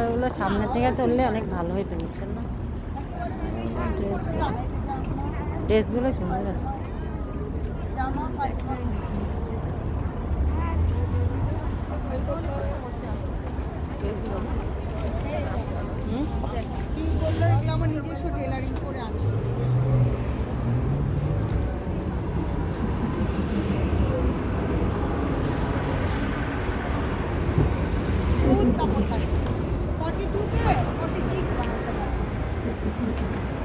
ওগুলো সামনে থেকে তুললে অনেক ভালো হইতো, বুঝছেন না ড্রেসগুলো সুন্দর আছে Thank you. থাকে Thank you.